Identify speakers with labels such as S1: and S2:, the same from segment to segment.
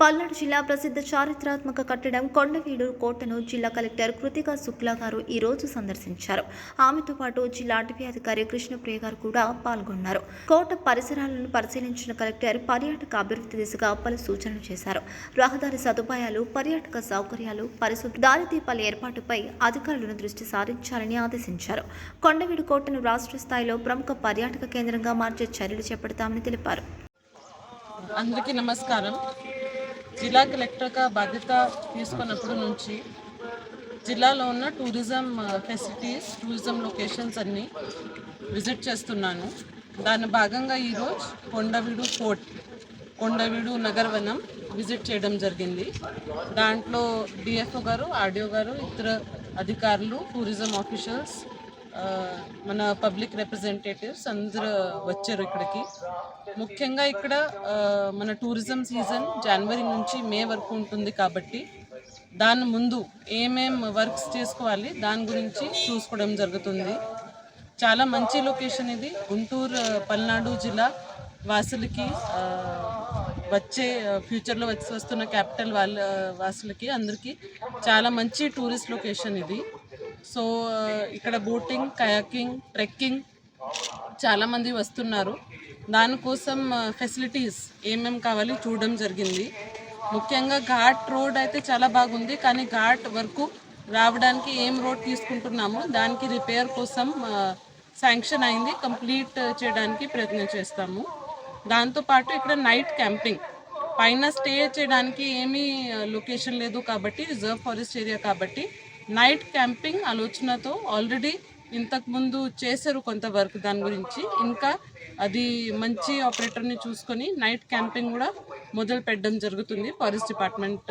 S1: పల్నాడు జిల్లా ప్రసిద్ధ చారిత్రాత్మక కట్టడం కొండవీడు కోటను జిల్లా కలెక్టర్ కృతికా శుక్లా గారు ఈరోజు సందర్శించారు. ఆమెతో పాటు జిల్లా అటవీ అధికారి కృష్ణప్రియ గారు కూడా పాల్గొన్నారు. కోట పరిసరాలను పరిశీలించిన కలెక్టర్ పర్యాటక అభివృద్ధి దిశగా పలు సూచనలు చేశారు. రహదారి సదుపాయాలు పర్యాటక సౌకర్యాలు పరిశుభ్ర దారిదీపాల ఏర్పాటుపై అధికారులను దృష్టి సారించాలని ఆదేశించారు. కొండవీడు కోటను రాష్ట్ర స్థాయిలో ప్రముఖ పర్యాటక కేంద్రంగా మార్చే చర్యలు చేపడతామని తెలిపారు.
S2: అందరికీ నమస్కారం. జిల్లా కలెక్టర్గా బాధ్యత తీసుకున్నప్పటి నుంచి జిల్లాలో ఉన్న టూరిజం ఫెసిలిటీస్ టూరిజం లొకేషన్స్ అన్నీ విజిట్ చేస్తున్నాను. దాని భాగంగా ఈరోజు కొండవీడు ఫోర్ట్ కొండవీడు నగరవనం విజిట్ చేయడం జరిగింది. దాంట్లో డిఎఫ్ఓ గారు ఆర్డిఓ గారు ఇతర అధికారులు టూరిజం ఆఫీషియల్స్ మన పబ్లిక్ రిప్రజెంటేటివ్స్ అందరూ వచ్చారు ఇక్కడికి. ముఖ్యంగా ఇక్కడ మన టూరిజం సీజన్ జనవరి నుంచి మే వరకు ఉంటుంది కాబట్టి దాని ముందు ఏమేం వర్క్స్ చేసుకోవాలి దాని గురించి చూసుకోవడం జరుగుతుంది. చాలా మంచి లొకేషన్ ఇది. గుంటూరు పల్నాడు జిల్లా వాసులకి వచ్చే ఫ్యూచర్లో వచ్చి వస్తున్న క్యాపిటల్ వాళ్ళ వాసులకి అందరికీ చాలా మంచి టూరిస్ట్ లొకేషన్ ఇది. సో ఇక్కడ బోటింగ్ కయాకింగ్ ట్రెక్కింగ్ చాలామంది వస్తున్నారు. దానికోసం ఫెసిలిటీస్ ఏమేమి కావాలి చూడడం జరిగింది. ముఖ్యంగా ఘాట్ రోడ్ అయితే చాలా బాగుంది కానీ ఘాట్ వరకు రావడానికి ఏం రోడ్ తీసుకుంటున్నామో దానికి రిపేర్ కోసం శాంక్షన్ అయింది. కంప్లీట్ చేయడానికి ప్రయత్నం చేస్తాము. దాంతోపాటు ఇక్కడ నైట్ క్యాంపింగ్. పైన స్టే చేయడానికి ఏమీ లొకేషన్ లేదు కాబట్టి రిజర్వ్ ఫారెస్ట్ ఏరియా కాబట్టి నైట్ క్యాంపింగ్ ఆలోచనతో ఆల్రెడీ ఇంతకుముందు చేశారు కొంత వర్క్ దాని గురించి. ఇంకా అది మంచి ఆపరేటర్ని చూసుకొని నైట్ క్యాంపింగ్ కూడా మొదలు పెట్టడం జరుగుతుంది ఫారెస్ట్ డిపార్ట్మెంట్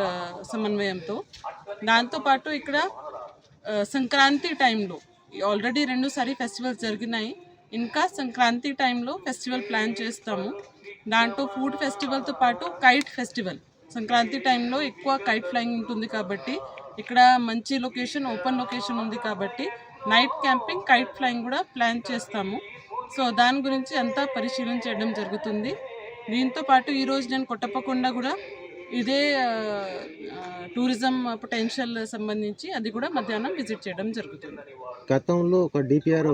S2: సమన్వయంతో. దాంతోపాటు ఇక్కడ సంక్రాంతి టైంలో ఆల్రెడీ రెండుసారి ఫెస్టివల్స్ జరిగినాయి. ఇంకా సంక్రాంతి టైంలో ఫెస్టివల్ ప్లాన్ చేస్తాము. దాంట్లో ఫుడ్ ఫెస్టివల్తో పాటు కైట్ ఫెస్టివల్. సంక్రాంతి టైంలో ఎక్కువ కైట్ ఫ్లయింగ్ ఉంటుంది కాబట్టి ఇక్కడ మంచి లొకేషన్ ఓపెన్ లొకేషన్ ఉంది కాబట్టి నైట్ క్యాంపింగ్ కైట్ ఫ్లయింగ్ కూడా ప్లాన్ చేస్తాము. సో దాని గురించి అంతా పరిశీలన చేయడం జరుగుతుంది. దీంతో పాటు ఈరోజు నేను కొట్టపకుండా కూడా ఇదే టూరిజం పొటెన్షియల్ సంబంధించి అది కూడా మధ్యాహ్నం విజిట్ చేయడం జరుగుతుంది.
S3: గతంలో ఒక డిపిఆర్